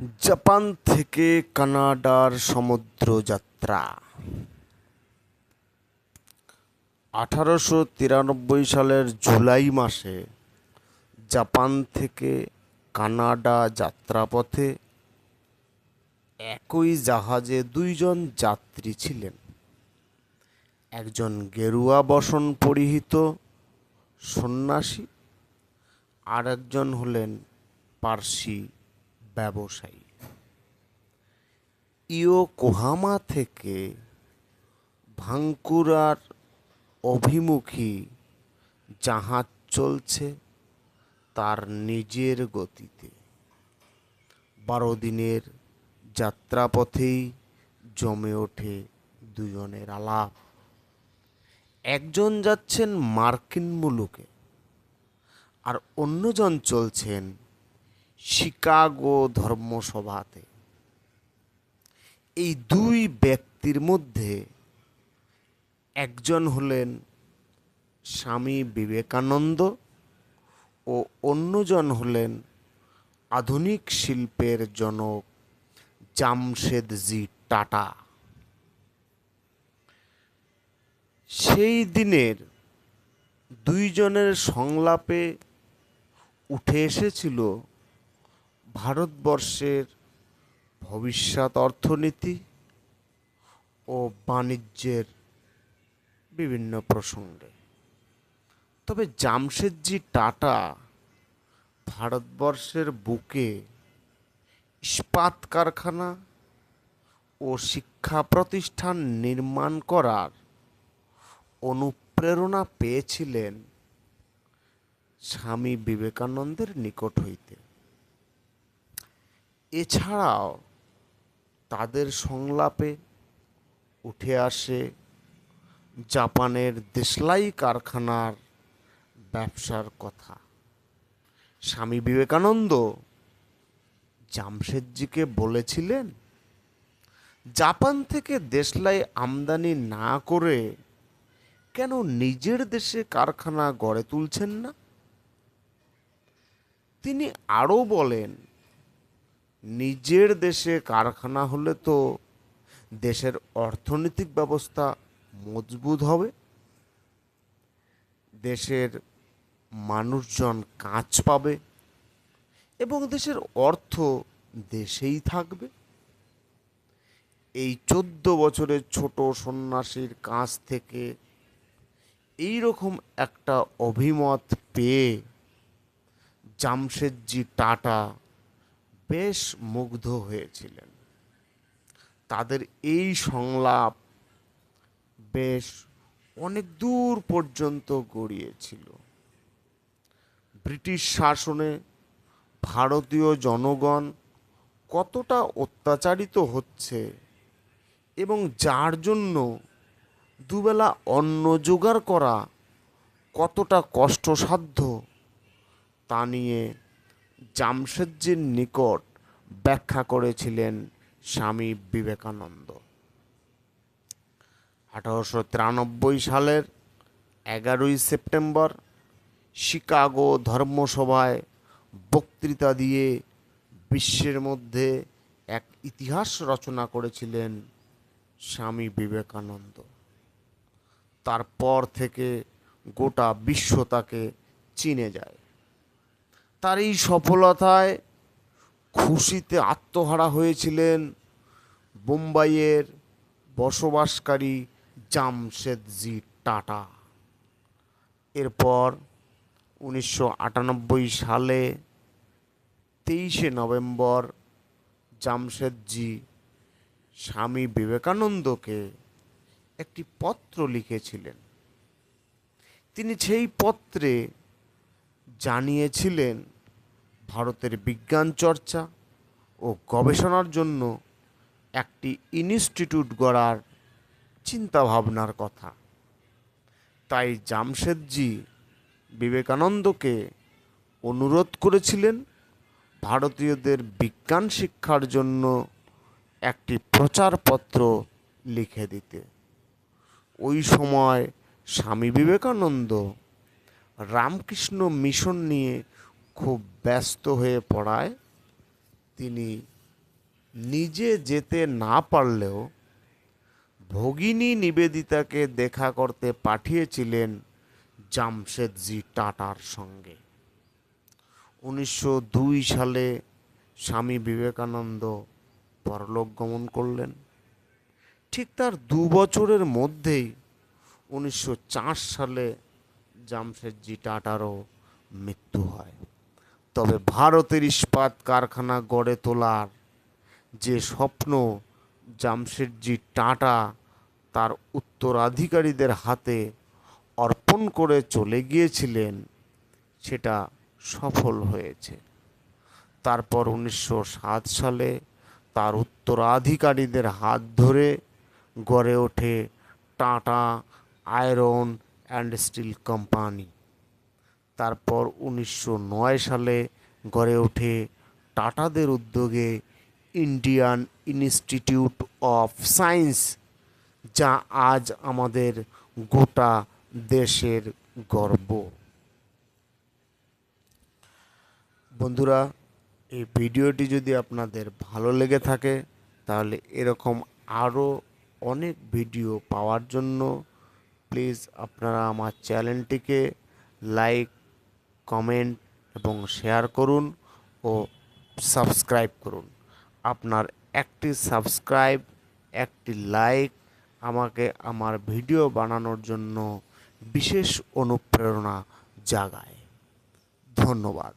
Japan থেকে কানাডার সমুদ্র যাত্রা আঠারোশো তিরানব্বই সালের জুলাই মাসে জাপান থেকে কানাডা যাত্রাপথে একই জাহাজে দুইজন যাত্রী ছিলেন। একজন গেরুয়া বসন পরিহিত সন্ন্যাসী আর একজন হলেন পার্সি ব্যবসায়ী। ইয়োকোহামা থেকে ভাঙ্কুরার অভিমুখী জাহাজ চলছে তার নিজের গতিতে। বারো দিনের যাত্রাপথেই জমে ওঠে দুজনের আলাপ। একজন যাচ্ছেন মার্কিন মুলুকে আর অন্যজন চলছেন শিকাগো ধর্মসভাতে। এই দুই ব্যক্তির মধ্যে একজন হলেন স্বামী বিবেকানন্দ ও অন্যজন হলেন আধুনিক শিল্পের জনক জামশেদজি টাটা। সেই দিনের দুইজনের সংলাপে উঠে এসেছিল ভারতবর্ষের ভবিষ্যৎ অর্থনীতি ও বাণিজ্যের বিভিন্ন প্রসঙ্গে। তবে জামশেদজি টাটা ভারতবর্ষের বুকে ইস্পাত কারখানা ও শিক্ষা প্রতিষ্ঠান নির্মাণ করার অনুপ্রেরণা পেয়েছিলেন স্বামী বিবেকানন্দের নিকট হইতে। এছাড়াও তাদের সংলাপে উঠে আসে জাপানের দেশলাই কারখানার ব্যবসার কথা। স্বামী বিবেকানন্দ জামশেদজিকে বলেছিলেন, জাপান থেকে দেশলাই আমদানি না করে কেন নিজের দেশে কারখানা গড়ে তুলছেন না? তিনি আরও বলেন নিজের দেশে কারখানা হলে তো দেশের অর্থনৈতিক ব্যবস্থা মজবুত হবে। দেশের মানুষজন কাজ পাবে এবং দেশের অর্থ দেশেই থাকবে। এই চোদ্দ বছরের ছোট সন্ন্যাসীর কাছ থেকে এই রকম একটা অভিমত পেয়ে জামশেদজি টাটা বেশ মুগ্ধ হয়েছিলেন। তাদের এই সংলাপ বেশ অনেক দূর পর্যন্ত গড়িয়েছিল। ব্রিটিশ শাসনে ভারতীয় জনগণ কতটা অত্যাচারিত হচ্ছে এবং যার জন্য দুবেলা অন্ন জোগাড় করা কতটা কষ্টসাধ্য তা নিয়ে জামশেদজির নিকট ব্যাখ্যা করেছিলেন স্বামী বিবেকানন্দ। আঠারোশো তিরানব্বই সালের এগারোই সেপ্টেম্বর শিকাগো ধর্মসভায় বক্তৃতা দিয়ে বিশ্বের মধ্যে এক ইতিহাস রচনা করেছিলেন স্বামী বিবেকানন্দ। তারপর থেকে গোটা বিশ্ব তাকে চিনে যায়। তার এই সফলতায় খুশিতে আত্মহারা হয়েছিলেন বোম্বাইয়ের বসবাসকারী জামশেদজি টাটা। এরপর উনিশশো আটানব্বই সালে তেইশে নভেম্বর জামশেদজি স্বামী বিবেকানন্দকে একটি পত্র লিখেছিলেন। তিনি সেই পত্রে জানিয়েছিলেন ভারতের বিজ্ঞান চর্চা ও গবেষণার জন্য একটি ইনস্টিটিউট গড়ার চিন্তাভাবনার কথা। তাই জামশেদজি বিবেকানন্দকে অনুরোধ করেছিলেন ভারতীয়দের বিজ্ঞান শিক্ষার জন্য একটি প্রচারপত্র লিখে দিতে। ওই সময় স্বামী বিবেকানন্দ রামকৃষ্ণ মিশন নিয়ে খুব ব্যস্ত হয়ে পড়ায়, তিনি নিজে যেতে না পারলেও ভগিনী নিবেদিতাকে দেখা করতে পাঠিয়েছিলেন জামশেদজি টাটার সঙ্গে। উনিশশো দুই সালে স্বামী বিবেকানন্দ পরলোক গমন করলেন। ঠিক তার দু বছরের মধ্যেই উনিশশো চার সালে জামশেদজি টাটারও মৃত্যু হয়। তবে ভারতের ইস্পাত কারখানা গড়ে তোলার যে স্বপ্ন জামশেদজি টাটা তার উত্তরাধিকারীদের হাতে অর্পণ করে চলে গিয়েছিলেন, সেটা সফল হয়েছে। তারপর উনিশশো সাত সালে তার উত্তরাধিকারীদের হাত ধরে গড়ে ওঠে Tata iron and steel company. তারপর উনিশশো নয় সালে গড়ে ওঠে টাটাদের উদ্যোগে ইন্ডিয়ান ইনস্টিটিউট অফ সায়েন্স, যা আজ আমাদের গোটা দেশের গর্ব। বন্ধুরা, এই ভিডিওটি যদি আপনাদের ভালো লেগে থাকে, তাহলে এরকম আরও অনেক ভিডিও পাওয়ার জন্য প্লিজ আপনারা আমার চ্যানেলটিকে লাইক কমেন্ট এবং শেয়ার করুন ও সাবস্ক্রাইব করুন। আপনার একটি সাবস্ক্রাইব একটি লাইক আমাকে আমার ভিডিও বানানোর জন্য বিশেষ অনুপ্রেরণা জাগায়। ধন্যবাদ।